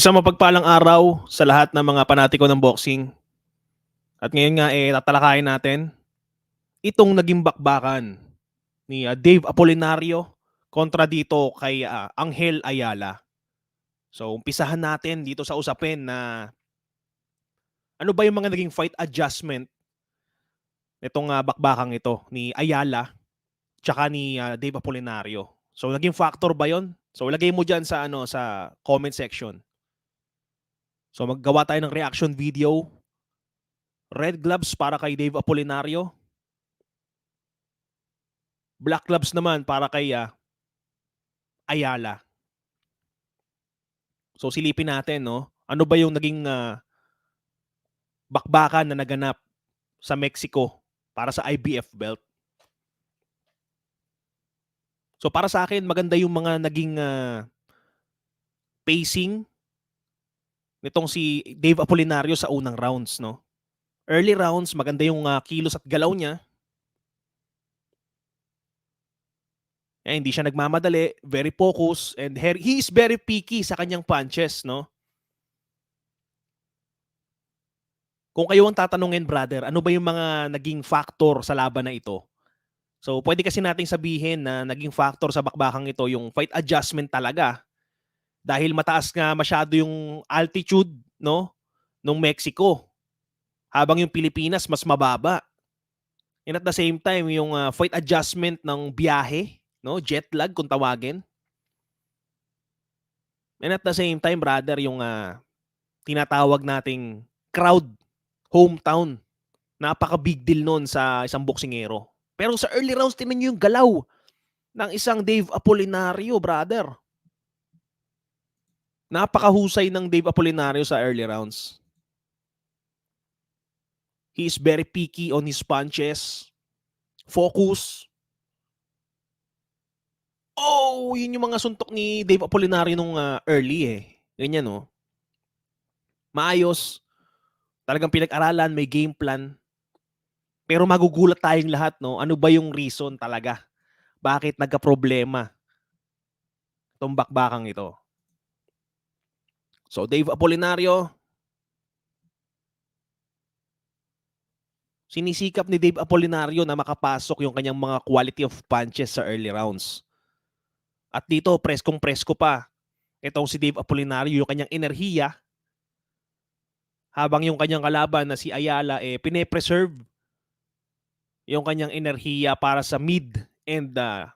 Isang mapagpalang araw sa lahat ng mga panatiko ng boxing. At ngayon nga eh tatalakayin natin itong naging bakbakan ni ah, Dave Apolinario kontra dito kay ah, Angel Ayala. So umpisahan natin dito sa usapin na ano ba yung mga naging fight adjustment nitong ah, bakbakang ito ni Ayala tsaka ni ah, Dave Apolinario. So naging factor ba 'yon? So lagay mo diyan sa ano sa comment section. So maggawa tayo ng reaction video. Red gloves para kay Dave Apolinario. Black gloves naman para kay ah, Ayala. So silipin natin no. Ano ba yung naging ah, bakbakan na naganap sa Mexico para sa IBF belt? So para sa akin maganda yung mga naging ah, pacing nitong si Dave Apolinario sa unang rounds, no? Early rounds, maganda yung ah, kilos at galaw niya. Eh, hindi siya nagmamadali, very focused, and he is very picky sa kanyang punches, no? Kung kayo ang tatanungin, brother, ano ba yung mga naging factor sa laban na ito? So, pwede kasi nating sabihin na naging factor sa bakbakang ito yung fight adjustment talaga. Dahil mataas nga masyado yung altitude, no? Nung Mexico. Habang yung Pilipinas mas mababa. And at the same time, yung ah, fight adjustment ng biyahe, no? Jet lag kung tawagin. And at the same time, brother, yung ah, tinatawag nating crowd, hometown. Napaka big deal nun sa isang boksingero. Pero sa early rounds, tinan nyo yung galaw ng isang Dave Apolinario, brother. Napakahusay ng Dave Apolinario sa early rounds. He is very picky on his punches. Focus. Oh, yun yung mga suntok ni Dave Apolinario nung ah, early eh. Ganyan no. Maayos. Talagang pinag-aralan, may game plan. Pero magugulat tayong lahat, no? Ano ba yung reason talaga? Bakit nagka-problema itong bakbakang ito? So, Dave Apolinario, sinisikap ni Dave Apolinario na makapasok yung kanyang mga quality of punches sa early rounds. At dito, preskong presko pa. Itong si Dave Apolinario, yung kanyang enerhiya, habang yung kanyang kalaban na si Ayala, eh, pine-preserve yung kanyang enerhiya para sa mid and uh,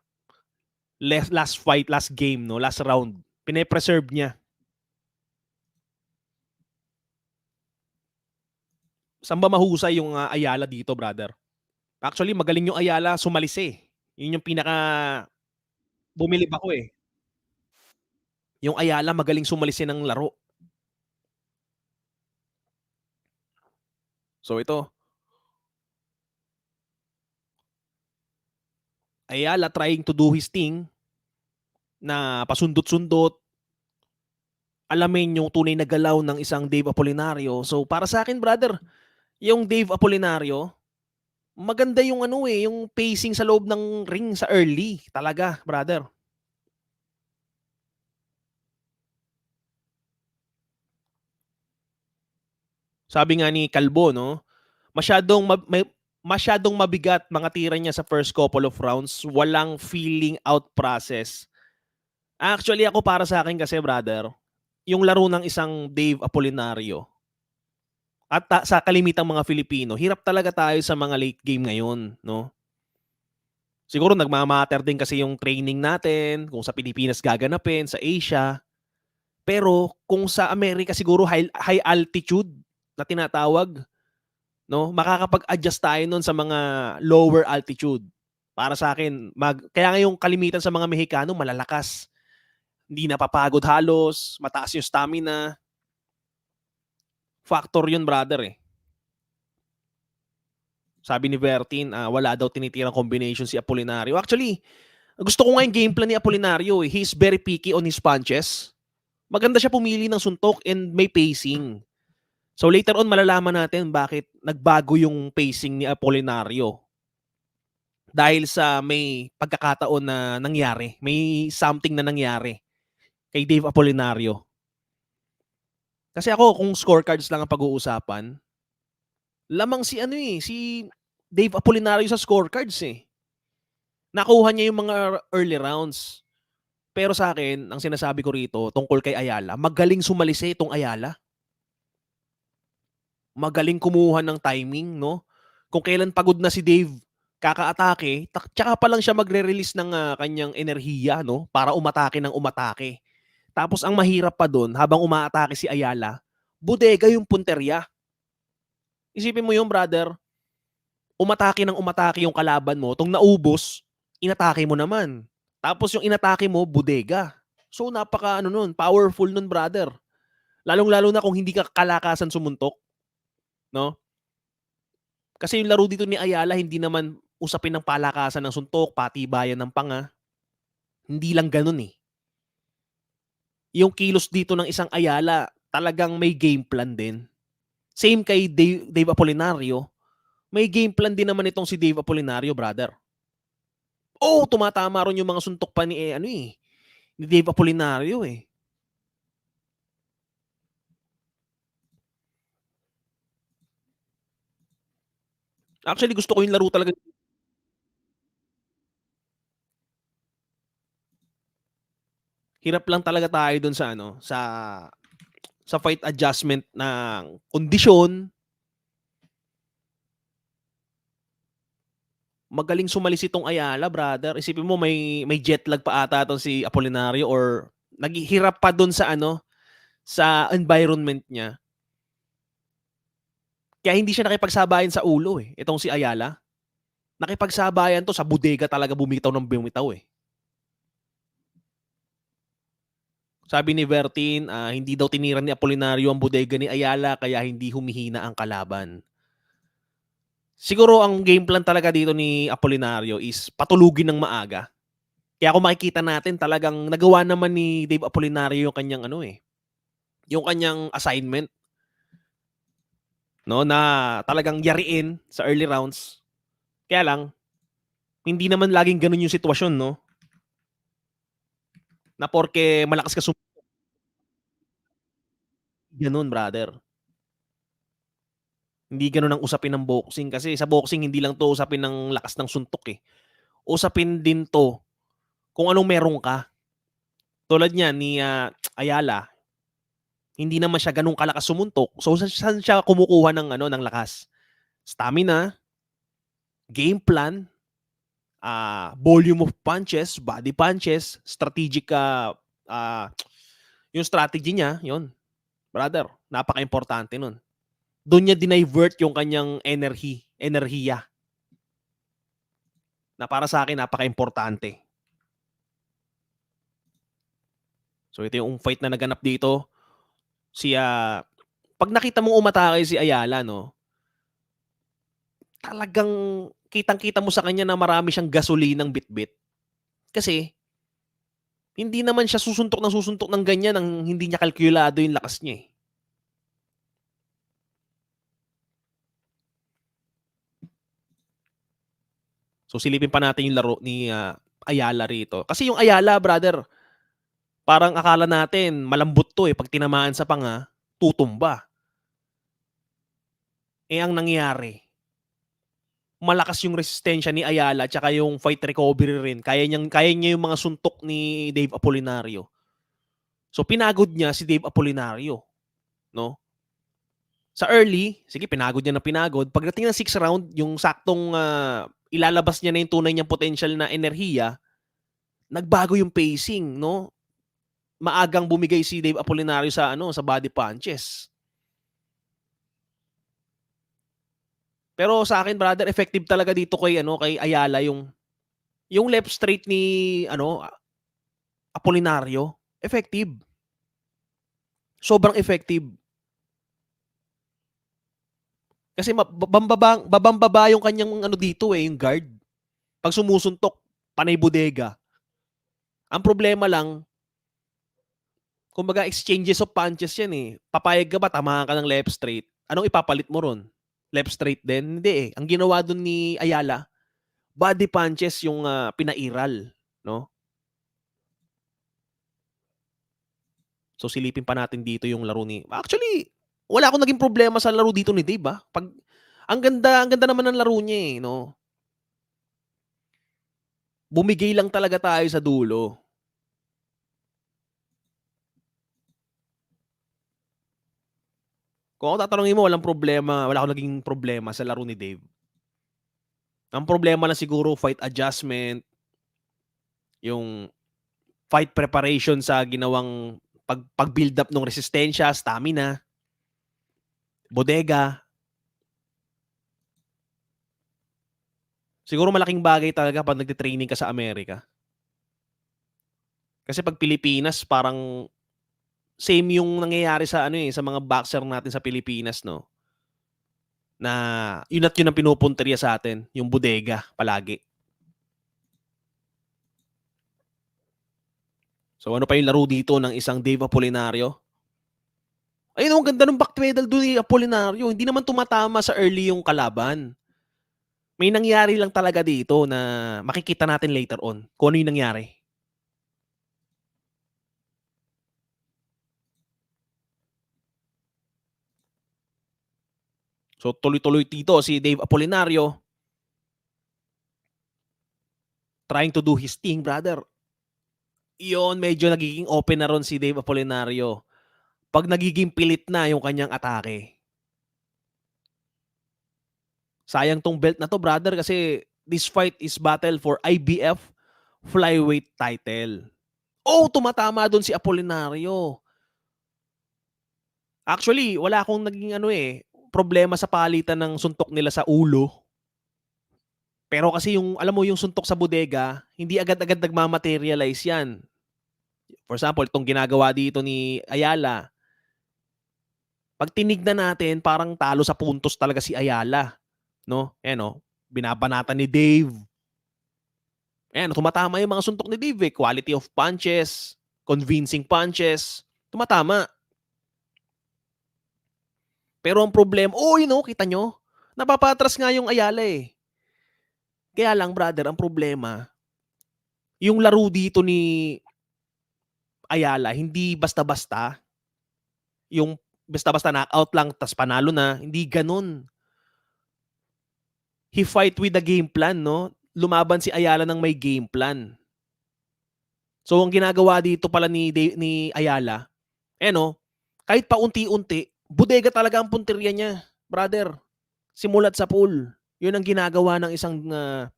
last, last fight, last game, no, last round. Pine-preserve niya. Saan ba mahusay yung ah, Ayala dito, brother? Actually, magaling yung Ayala sumalis eh. Yun yung pinaka bumilib ako eh. Yung Ayala magaling sumalisin ng laro. So ito. Ayala trying to do his thing na pasundot-sundot. Alamin yung tunay na galaw ng isang Dave Apolinario. So para sa akin, brother, yung Dave Apolinario, maganda yung ano eh, yung pacing sa loob ng ring sa early. Talaga, brother. Sabi nga ni Calbo, no? Masyadong mab- may, masyadong mabigat mga tira niya sa first couple of rounds, walang feeling out process. Actually ako para sa akin kasi brother, yung laro ng isang Dave Apolinario at ta- sa kalimitang mga Filipino, hirap talaga tayo sa mga late game ngayon, no? Siguro nagmamatter din kasi yung training natin, kung sa Pilipinas gaganapin, sa Asia. Pero kung sa Amerika siguro high, high altitude na tinatawag, no? Makakapag-adjust tayo nun sa mga lower altitude. Para sa akin, mag, kaya nga yung kalimitan sa mga Mexicano malalakas. Hindi napapagod halos, mataas yung stamina. Factor yun, brother eh. Sabi ni Vertin, ah, wala daw tinitirang combination si Apolinario. Actually, gusto ko nga yung game ni Apolinario. Eh. He's very picky on his punches. Maganda siya pumili ng suntok and may pacing. So later on malalaman natin bakit nagbago yung pacing ni Apolinario. Dahil sa may pagkakataon na nangyari, may something na nangyari kay Dave Apolinario. Kasi ako kung scorecards lang ang pag-uusapan, lamang si ano, eh, si Dave Apolinario sa scorecards, eh. Nakuha niya yung mga early rounds. Pero sa'kin, ang sinasabi ko rito tungkol kay Ayala, magaling sumalisi itong Ayala. Magaling kumuha ng timing, 'no? Kung kailan pagod na si Dave kakaatake, tak tsaka pa lang siya magre-release ng, ah, kanyang enerhiya, 'no, para umatake ng umatake. Tapos ang mahirap pa dun habang umaatake si Ayala, bodega yung punterya. Isipin mo yun brother. Umatake ng umatake yung kalaban mo, 'tong naubos, inatake mo naman. Tapos yung inatake mo, bodega. So napaka-ano nun, powerful nun brother. Lalong-lalo na kung hindi ka kalakasan sumuntok, 'no? Kasi yung laro dito ni Ayala hindi naman usapin ng palakasan ng suntok, patibayan ng panga. Hindi lang ganun, eh. Yung kilos dito ng isang Ayala, talagang may game plan din. Same kay Dave Dave Apolinario, may game plan din naman itong si Dave Apolinario, brother. Oo, tumatama ron yung mga suntok pa ni, eh, ano, eh, ni Dave Apolinario, eh. Actually, gusto ko yung laro talaga Hirap lang talaga tayo dun sa ano, sa sa fight adjustment ng kondisyon. Magaling sumalisi itong Ayala, brother. Isipin mo may may jet lag pa ata 'tong si Apolinario or naghihirap pa dun sa ano, sa environment niya. Kaya hindi siya nakipagsabayan sa ulo, eh, itong si Ayala. Nakipagsabayan 'to sa bodega talaga bumitaw ng bumitaw, eh. Sabi ni Vertin, ah, hindi daw tinira ni Apolinario ang bodega ni Ayala kaya hindi humihina ang kalaban. Siguro ang game plan talaga dito ni Apolinario is patulugin ng maaga. Kaya kung makikita natin talagang nagawa naman ni Dave Apolinario yung kanyang ano, eh, yung kanyang assignment. No, na talagang yariin sa early rounds. Kaya lang, hindi naman laging ganun yung sitwasyon, 'no? Na porke malakas ka sum Ganun, brother. Hindi ganun ang usapin ng boxing kasi sa boxing hindi lang 'to usapin ng lakas ng suntok, eh. Usapin din 'to kung anong meron ka. Tulad niyan ni, ah, Ayala, hindi naman siya gano'n kalakas sumuntok. So sa saan siya kumukuha ng ano, ng lakas? Stamina, game plan, ah, volume of punches, body punches, strategic, ah, ah, yung strategy niya, yun. Brother, napakaimportante nun. Dun niya dinivert yung kanyang enerhi enerhiya. Na para sa'kin napakaimportante. So ito yung fight na naganap dito. Si, ah, 'pag nakita mong umatake si Ayala 'no talagang kitang-kita mo sa kanya na marami siyang gasolinang bitbit. Kasi hindi naman siya susuntok ng susuntok ng ganyan ng hindi niya kalkulado yung lakas niya, eh. So silipin pa natin yung laro ni, ah, Ayala rito. Kasi yung Ayala brother, parang akala natin malambot 'to, eh, 'pag tinamaan sa panga, tutumba. Eh, ang nangyari malakas yung resistensya ni Ayala tsaka yung fight recovery rin. Kaya niyang kaya niya yung mga suntok ni Dave Apolinario. So pinagod niya si Dave Apolinario, 'no? Sa early, sige pinagod niya ng pinagod. Pagdating ng 6th round, yung saktong, ah, ilalabas niya na yung tunay niyang potensyal na enerhiya, nagbago yung pacing, 'no? Maagang bumigay si Dave Apolinario sa ano, sa body punches. Pero sa akin brother, effective talaga dito kay ano, kay Ayala yung yung left straight ni ano, Apolinario, effective. Sobrang effective. Kasi ma bambaba babang-baba yung kanyang ano dito, eh, yung guard. 'Pag sumusuntok, panay bodega. Ang problema lang kumbaga exchanges of punches yan, eh. Papayag ka ba tamaan ka ng left straight, anong ipapalit mo ron? Left straight din? Hindi, eh. Ang ginawa dun ni Ayala, body punches yung, ah, pinairal, 'no? So, silipin pa natin dito yung laro ni actually, wala akong naging problema sa laro dito ni Dave, ah. 'Pag ang ganda ang ganda naman ng laro niya, eh, 'no? Bumigay lang talaga tayo sa dulo. Kung ako tatanungin mo, walang problema, wala akong naging problema sa laro ni Dave. Ang problema lang siguro fight adjustment. Yung fight preparation sa ginawang pag pag-build up nung resistensya, stamina. Bodega. Siguro malaking bagay talaga 'pag nagte-training ka sa Amerika. Kasi 'pag Pilipinas parang same yung nangyayari sa ano, eh, sa mga boxer natin sa Pilipinas, 'no? Na yun at yun ang pinupuntirya sa'tin, yung bodega palagi. So, ano pa yung laro dito ng isang Dave Apolinario? Ayun, ang ganda ng back pedal dun ni Apolinario, hindi naman tumatama sa early yung kalaban. May nangyari lang talaga dito na makikita natin later on kung ano yung nangyari. So, tuloy-tuloy dito si Dave Apolinario. Trying to do his thing, brother. Yun, medyo nagiging open na ron si Dave Apolinario. 'Pag nagiging pilit na yung kanyang atake. Sayang 'tong belt na 'to, brother, kasi this fight is battle for IBF flyweight title. Oh, tumatama dun si Apolinario. Actually, wala akong naging ano, eh, problema sa palitan ng suntok nila sa ulo. Pero kasi yung alam mo yung suntok sa bodega, hindi agad-agad nagma-materialize yan. For example, itong ginagawa dito ni Ayala. 'Pag tinignan natin parang talo sa puntos talaga si Ayala, 'no? Ayan, oh, binabanatan ni Dave. Ayan, tumatama yung mga suntok ni Dave, eh. Quality of punches, convincing punches, tumatama. Pero ang problem oh, yun, oh, kita niyo? Napapatras nga yung Ayala, eh. Kaya lang brother, ang problema, yung laro dito ni Ayala hindi basta-basta. Yung basta-basta knockout lang tas panalo na, hindi gano'n. He fight with the game plan, 'no? Lumaban si Ayala ng may game plan. So, ang ginagawa dito pala ni ni Ayala, ayan, oh, kahit paunti-unti, bodega talaga ang puntirya niya, brother. Simulat sa pool. Yun ang ginagawa ng isang, ah,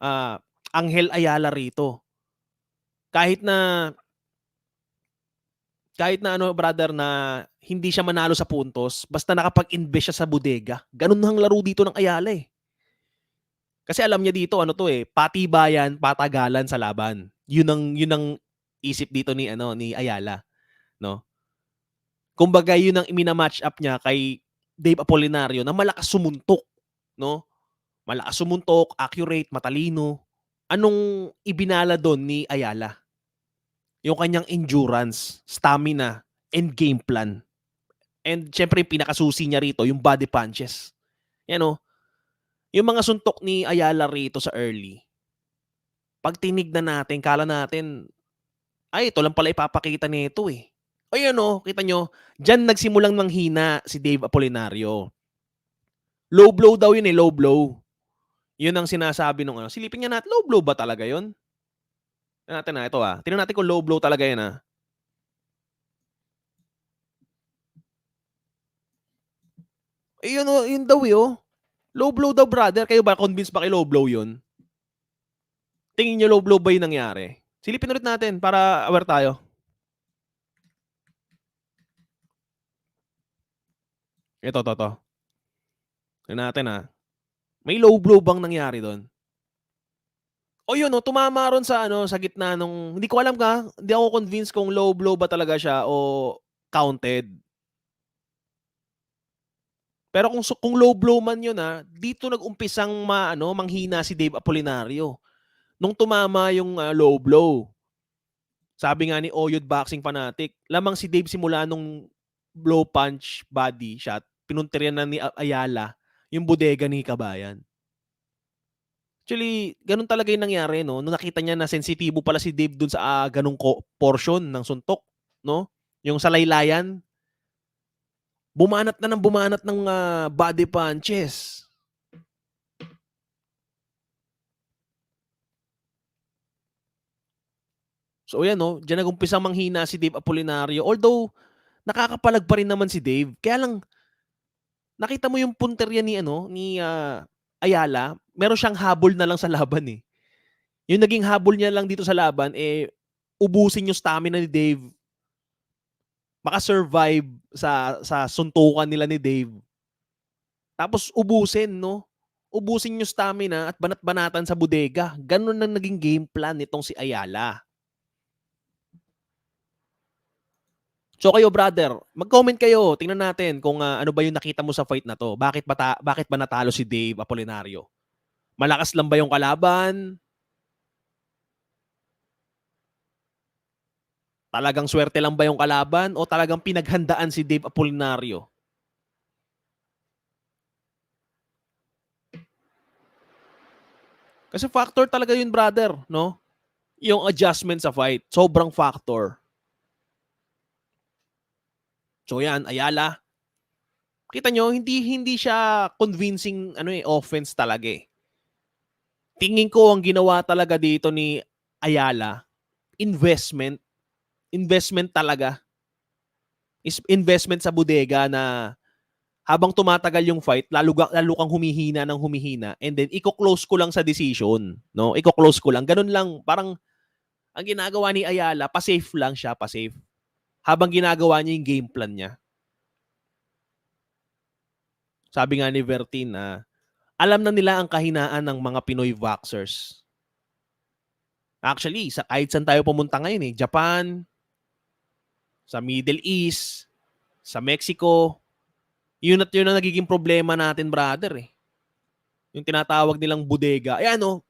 ah, Anghel Ayala rito. Kahit na kahit na ano, brother, na hindi siya manalo sa puntos, basta nakapag-invest siya sa bodega. Gano'n ang laro dito ng Ayala, eh. Kasi alam niya dito ano 'to, eh, patibayan, patagalan sa laban. Yun ang yun ang isip dito ni ano, ni Ayala, 'no? Kumbaga yun ang mina-match up niya kay Dave Apolinario na malakas sumuntok, 'no? Malakas sumuntok, accurate, matalino. Anong ibinala dun ni Ayala? Yung kanyang endurance, stamina, and game plan. And siyempre yung pinakasusi niya rito yung body punches. Yan, oh. Yung mga suntok ni Ayala rito sa early, 'pag tinignan natin, akala natin, ay ito lang pala ipapakita nito, eh. Ayan, oh, kita niyo, diyan nagsimulang manghina si Dave Apolinario. Low blow daw yun, eh, low blow. Yun ang sinasabi nung ano, silipin nga natin, low blow ba talaga yun? Tingnan natin, ah, ito, ah, tingnan natin kung low blow talaga yan, ah. Ayun, oh, yun daw, eh, oh. Low blow daw, brother. Kayo ba convinced ba kay low blow yun? Tingin niyo low blow ba yung nangyari? Silipin ulit natin para aware tayo. Ito, 'to, 'to. Natin, ah. May low blow bang nangyari dun? Oh, yun, oh, tumama ron sa ano, sa gitna nung hindi ko alam ka, hindi ako convinced kung low blow ba talaga siya o counted. Pero kung kung low blow man yun, ah, dito nag-umpisang ma-ano, manghina si Dave Apolinario. Nung tumama yung, ah, low blow. Sabi nga ni Oyod Boxing Fanatic, lamang si Dave simula nung blow punch body shot, pinuntirya na ni Ayala yung bodega ni Kabayan. Actually, ganun talaga yung nangyari, 'no, nung nakita niya na sensitibo pala si Dave dun sa, ah, ganung ko portion ng suntok, 'no? Yung sa laylayan. Bumanat na ng bumanat ng ah, body punches. So ayan no, diyan nag-umpisang manghina si Dave Apolinario. Although nakakapalag pa rin naman si Dave. Kaya lang nakita mo yung punterya ni ano ni ah, Ayala, meron siyang habol na lang sa laban eh. Yung naging habol niya lang dito sa laban eh ubusin yung stamina ni Dave. Maka-survive sa sa suntukan nila ni Dave. Tapos ubusin, no? Ubusin yung stamina at banat-banatan sa bodega. Ganun ang naging game plan nitong si Ayala. So kayo brother, mag-comment kayo. Tingnan natin kung ah, ano ba yung nakita mo sa fight na to. Bakit ba ta- bakit ba natalo si Dave Apolinario? Malakas lang ba yung kalaban? Talagang swerte lang ba yung kalaban o talagang pinaghandaan si Dave Apolinario? Kasi factor talaga yun, brother, no? Yung adjustment sa fight, sobrang factor. So yan, Ayala. Kita nyo, hindi hindi siya convincing ano eh, offense talaga eh. Tingin ko ang ginawa talaga dito ni Ayala, investment. Investment talaga. Is investment sa bodega na habang tumatagal yung fight, lalo, lalo kang humihina ng humihina and then iko-close ko lang sa decision, no? Iko-close ko lang. Ganun lang, parang ang ginagawa ni Ayala, pa-safe lang siya, pa-safe habang ginagawa niya yung game plan niya. Sabi nga ni Vertin na alam na nila ang kahinaan ng mga Pinoy Voxers. Actually, sa kahit saan tayo pumunta ngayon eh, Japan, sa Middle East, sa Mexico, yun at yun ang nagiging problema natin, brother eh. Yung tinatawag nilang bodega. Ayan oh,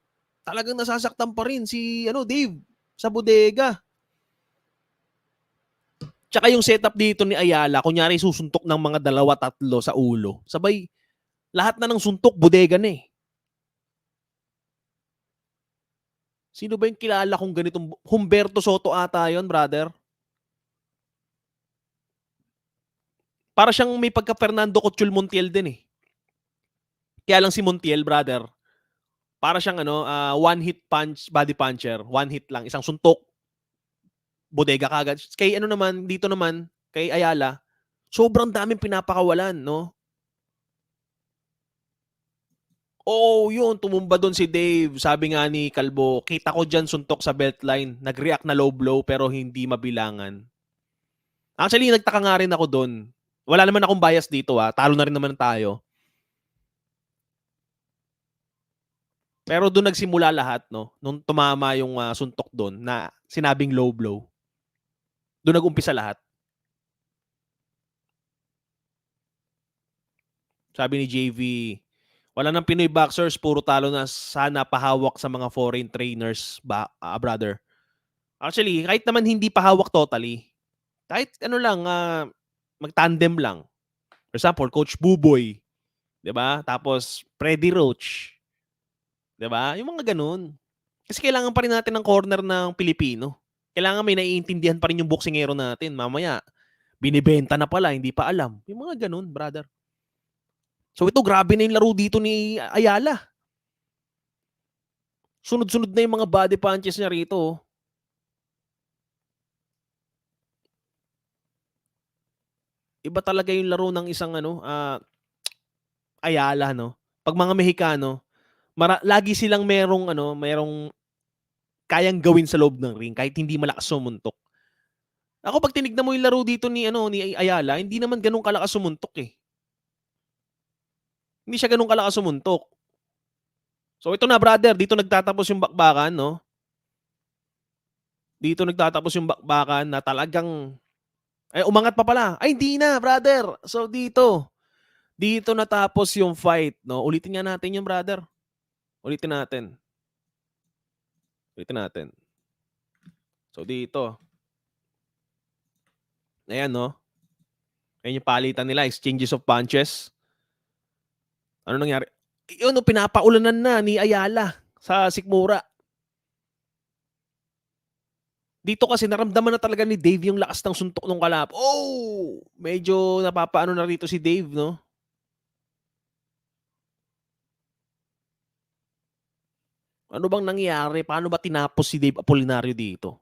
talagang nasasaktan pa rin si ano, Dave sa bodega. Tsaka yung setup dito ni Ayala, kunyari susuntok ng mga dalawa, tatlo sa ulo. Sabay, lahat na ng suntok, bodega na eh. Sino ba yung kilala kong ganitong... Humberto Soto ata yon brother. Para siyang may pagka Fernando Cotchul Montiel din eh. Kaya lang si Montiel, brother, para siyang ano, ah, one hit punch, body puncher, one hit lang, isang suntok, bodega kagad. Kay ano naman, dito naman, kay Ayala, sobrang daming pinapakawalan, no? Oo, yun, tumumba doon si Dave. Sabi nga ni Kalbo, kita ko dyan suntok sa beltline. Nag-react na low blow pero hindi mabilangan. Actually, nagtaka nga rin ako doon. Wala naman akong bias dito ah. Talo na rin naman tayo. Pero doon nagsimula lahat, no? Nung tumama yung ah, suntok doon na sinabing low blow. Doon nag-umpisa lahat. Sabi ni JV, wala nang Pinoy boxers, puro talo na sana pahawak sa mga foreign trainers, ba, ah, brother. Actually, kahit naman hindi pahawak totally, kahit ano lang, ah, mag-tandem lang. For example, Coach Buboy, 'di ba? Tapos Freddy Roach, 'di ba? Yung mga ganun. Kasi kailangan pa rin natin ng corner ng Pilipino. Kailangan may naiintindihan pa rin yung boksingero natin. Mamaya, binibenta na pala, hindi pa alam. Yung mga ganun, brother. So ito, grabe na yung laro dito ni Ayala. Sunod-sunod na yung mga body punches niya rito. oh. Iba talaga yung laro ng isang ano, ah, Ayala, no? Pag mga Mexicano, mara- lagi silang merong ano, merong kayang gawin sa loob ng ring kahit hindi malakas sumuntok. Ako pag tinignan mo yung laro dito ni ano ni Ayala, hindi naman ganun kalakas sumuntok eh. Hindi siya ganun kalakas sumuntok. So ito na brother, dito nagtatapos yung bakbakan, no? Dito nagtatapos yung bakbakan na talagang ay umangat pa pala. Ay hindi na, brother. So dito dito natapos yung fight, no? Ulitin nga natin yung brother. Ulitin natin. Ulitin natin. So dito. Ayan, no? Ayan yung palitan nila, exchanges of punches. Ano nangyari? Yun, no, pinapaulanan na ni Ayala sa Sikmura. Dito kasi naramdaman na talaga ni Dave yung lakas ng suntok nung kalab oh! Medyo napapaano na rito si Dave 'no? Ano bang nangyari? Paano ba tinapos si Dave Apolinario dito?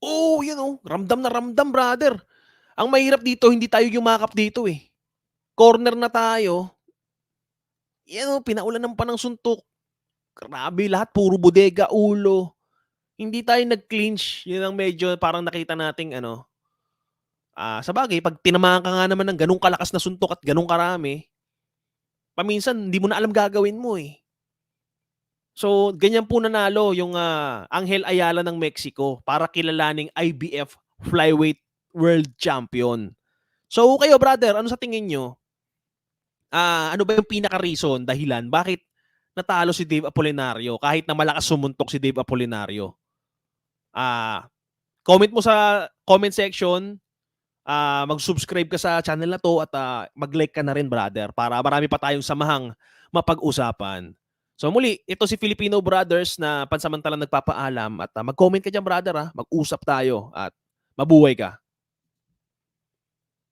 Oh, 'yan oh, ramdam na ramdam brother. Ang mahirap dito hindi tayo yumakap dito, eh. Corner na tayo. 'Yan oh, pinaulan ng suntok. Grabe lahat puro bodega, ulo. Hindi tayo nag-clinch, 'yun ang medyo parang nakita nating ano ah, sabagay 'pag tinamaan ka nga naman ng gano'ng kalakas na suntok at gano'ng karami paminsan hindi mo na alam gagawin mo, eh. So, ganyan po nanalo yung, ah, Angel Ayala ng Mexico para kilalaning IBF Flyweight World Champion. So, kayo brother, ano sa tingin niyo? Ah, ano ba yung pinaka-reason, dahilan bakit natalo si Dave Apolinario kahit na malakas sumuntok si Dave Apolinario? Ah, comment mo sa comment section, ah, mag-subscribe ka sa channel na 'to at, ah, mag-like ka na rin brother para marami pa tayong samahang mapag-usapan. So muli, ito si Filipino Brothers na pansamantalang nagpapaalam at, ah, mag-comment ka diyan brother, ah, mag-usap tayo at mabuhay ka.